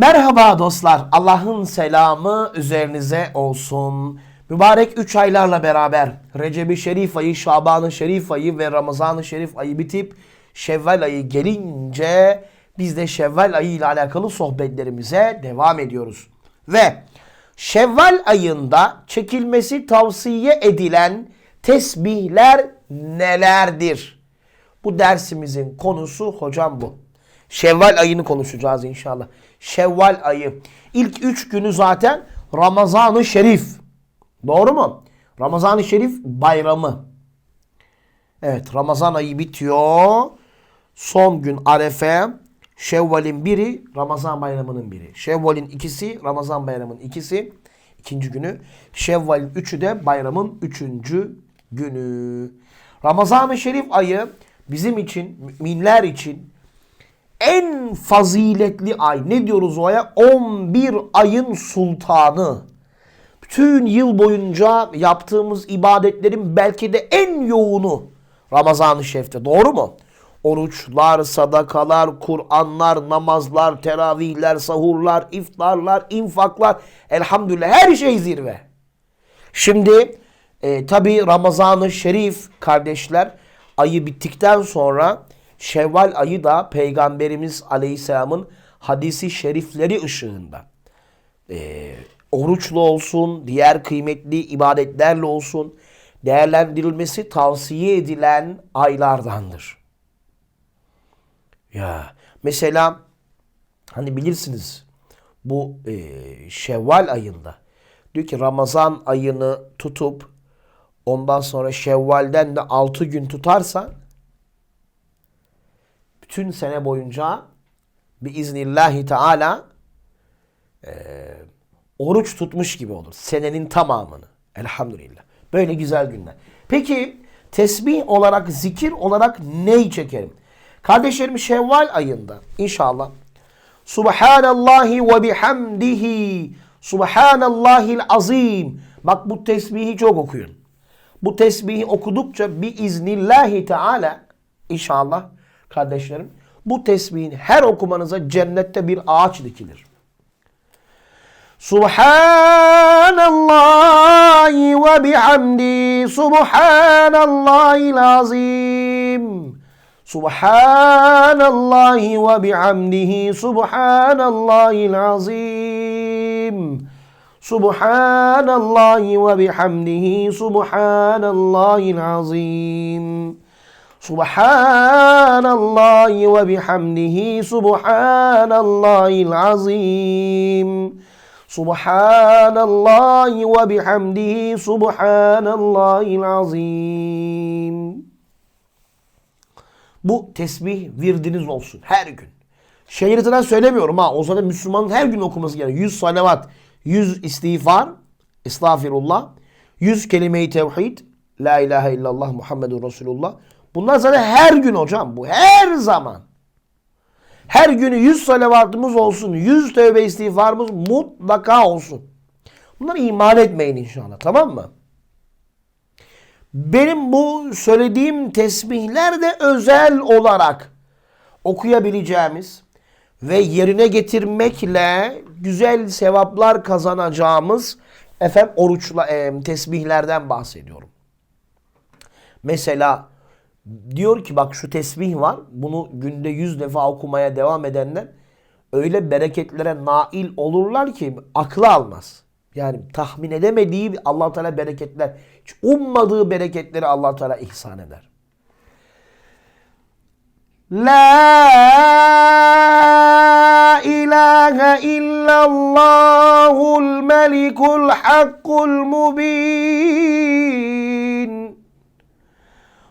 Merhaba dostlar. Allah'ın selamı üzerinize olsun. Mübarek 3 aylarla beraber Recep-i Şerif ayı, Şaban-ı Şerif ayı ve Ramazan-ı Şerif ayı bitip Şevval ayı gelince biz de Şevval ayı ile alakalı sohbetlerimize devam ediyoruz. Ve Şevval ayında çekilmesi tavsiye edilen tesbihler nelerdir? Bu dersimizin konusu hocam bu. Şevval ayını konuşacağız inşallah. Şevval ayı. İlk üç günü zaten Ramazan-ı Şerif. Doğru mu? Ramazan-ı Şerif bayramı. Evet Ramazan ayı bitiyor. Son gün Arefe. Şevval'in biri Ramazan bayramının biri. Şevval'in ikisi Ramazan bayramının ikisi. ikinci günü. Şevval'in üçü de bayramın üçüncü günü. Ramazan-ı Şerif ayı bizim için, müminler için en faziletli ay. Ne diyoruz o aya? 11 ayın sultanı. Bütün yıl boyunca yaptığımız ibadetlerin belki de en yoğunu Ramazan-ı Şerif'te. Doğru mu? Oruçlar, sadakalar, Kur'anlar, namazlar, teravihler, sahurlar, iftarlar, infaklar. Elhamdülillah her şey zirve. Şimdi e, tabi Ramazan-ı Şerif kardeşler ayı bittikten sonra Şevval ayı da Peygamberimiz Aleyhisselam'ın hadisi şerifleri ışığında e, oruçlu olsun, diğer kıymetli ibadetlerle olsun değerlendirilmesi tavsiye edilen aylardandır. Ya mesela hani bilirsiniz bu e, Şevval ayında diyor ki Ramazan ayını tutup ondan sonra Şevval'den de 6 gün tutarsan bütün sene boyunca biiznillahi teala e, oruç tutmuş gibi olur. Senenin tamamını. Elhamdülillah. Böyle güzel günler. Peki tesbih olarak, zikir olarak neyi çekerim? Kardeşlerim Şevval ayında inşallah Subhanallahi ve bihamdihi Subhanallahil azim. Bak bu tesbihi çok okuyun. Bu tesbihi okudukça biiznillahi teala inşallah kardeşlerim. Bu tesbihin her okumanıza cennette bir ağaç dikilir. Subhanallahi ve bihamdi. Subhanallahil azim Subhanallahi ve bihamdihi. Subhanallahil azim Subhanallahi ve bihamdihi. Subhanallahil azim Subhanallahi ve bihamdihi Subhanallahil azim Subhanallahi ve bihamdihi Subhanallahil azim Bu tesbih virdiniz olsun her gün. Şehirden söylemiyorum ha. O zaman Müslümanın her gün okuması gerekiyor. 100 salavat, 100 istiğfar, estağfirullah, 100 kelime-i tevhid, La ilahe illallah Muhammedun Resulullah. Bunlar zaten her gün hocam bu. Her zaman. Her günü 100 salavatımız olsun. 100 tövbe istiğfarımız mutlaka olsun. Bunları ihmal etmeyin inşallah. Tamam mı? Benim bu söylediğim tesbihler de özel olarak okuyabileceğimiz ve yerine getirmekle güzel sevaplar kazanacağımız efendim oruçla e, tesbihlerden bahsediyorum. Mesela diyor ki bak şu tesbih var. Bunu günde yüz defa okumaya devam edenler öyle bereketlere nail olurlar ki aklı almaz. Yani tahmin edemediği allah Teala bereketler, hiç ummadığı bereketleri allah Teala ihsan eder. La ilahe illallahul melikul hakkul mubin.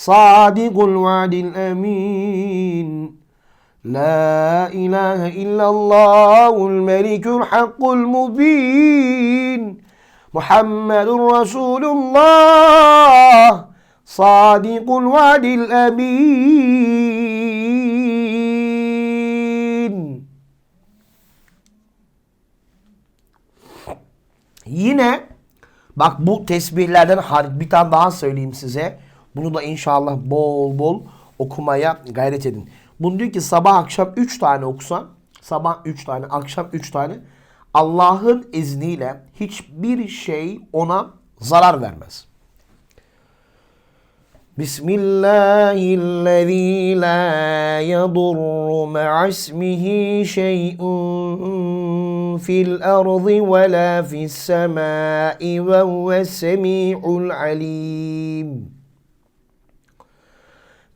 Muhammedun Resulullah sadikul vaadil emin. La ilahe illallahul melikul hakkul mubin. Muhammedun Resulullah sadikul vaadil emin. Yine bak bu tesbihlerden hariç bir tane daha söyleyeyim size. Bunu da inşallah bol bol okumaya gayret edin. Bunu diyor ki sabah akşam 3 tane okusan, sabah 3 tane, akşam 3 tane Allah'ın izniyle hiçbir şey ona zarar vermez. Bismillahillezî la yadurru ma'asmihi şey'un fil ardı ve la fis semâi ve huves semî'ul alîm.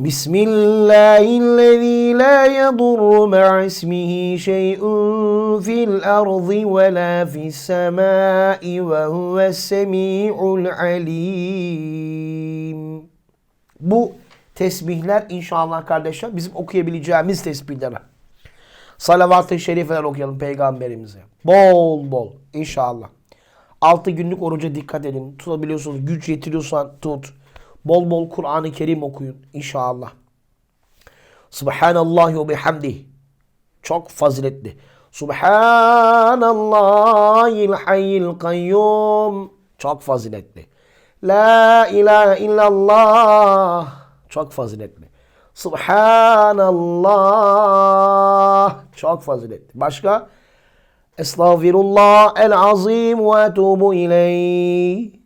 بسم الله الذي لا يضر مع اسمه شيء في الأرض ولا في السماء وهو السميع العليم Bu tesbihler inşallah kardeşler bizim okuyabileceğimiz tesbihler. Salavat-ı şerifeler okuyalım peygamberimize. Bol bol inşallah. 6 günlük oruca dikkat edin. Tutabiliyorsunuz. Güç yetiriyorsan tut. Bol bol Kur'an-ı Kerim okuyun inşallah. Subhanallah ve bihamdih. Çok faziletli. Subhanallahil hayyil kayyum. Çok faziletli. La ilahe illallah. Çok faziletli. Subhanallah. Çok faziletli. Başka? Estağfirullah el azim ve etubu ileyh.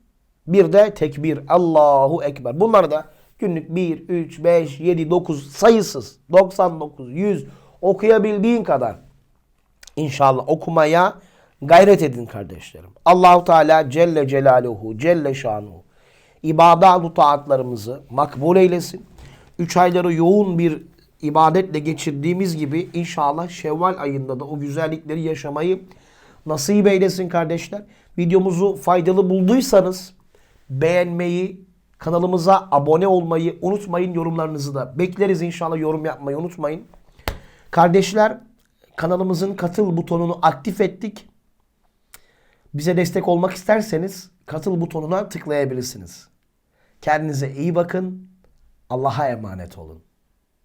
Bir de tekbir. Allahu Ekber. Bunlar da günlük 1, 3, 5, 7, 9 sayısız. 99, 100 okuyabildiğin kadar inşallah okumaya gayret edin kardeşlerim. Allahu Teala Celle Celaluhu, Celle Şanuhu ibadat taatlarımızı makbul eylesin. 3 ayları yoğun bir ibadetle geçirdiğimiz gibi inşallah Şevval ayında da o güzellikleri yaşamayı nasip eylesin kardeşler. Videomuzu faydalı bulduysanız beğenmeyi, kanalımıza abone olmayı unutmayın. Yorumlarınızı da bekleriz inşallah yorum yapmayı unutmayın. Kardeşler kanalımızın katıl butonunu aktif ettik. Bize destek olmak isterseniz katıl butonuna tıklayabilirsiniz. Kendinize iyi bakın. Allah'a emanet olun.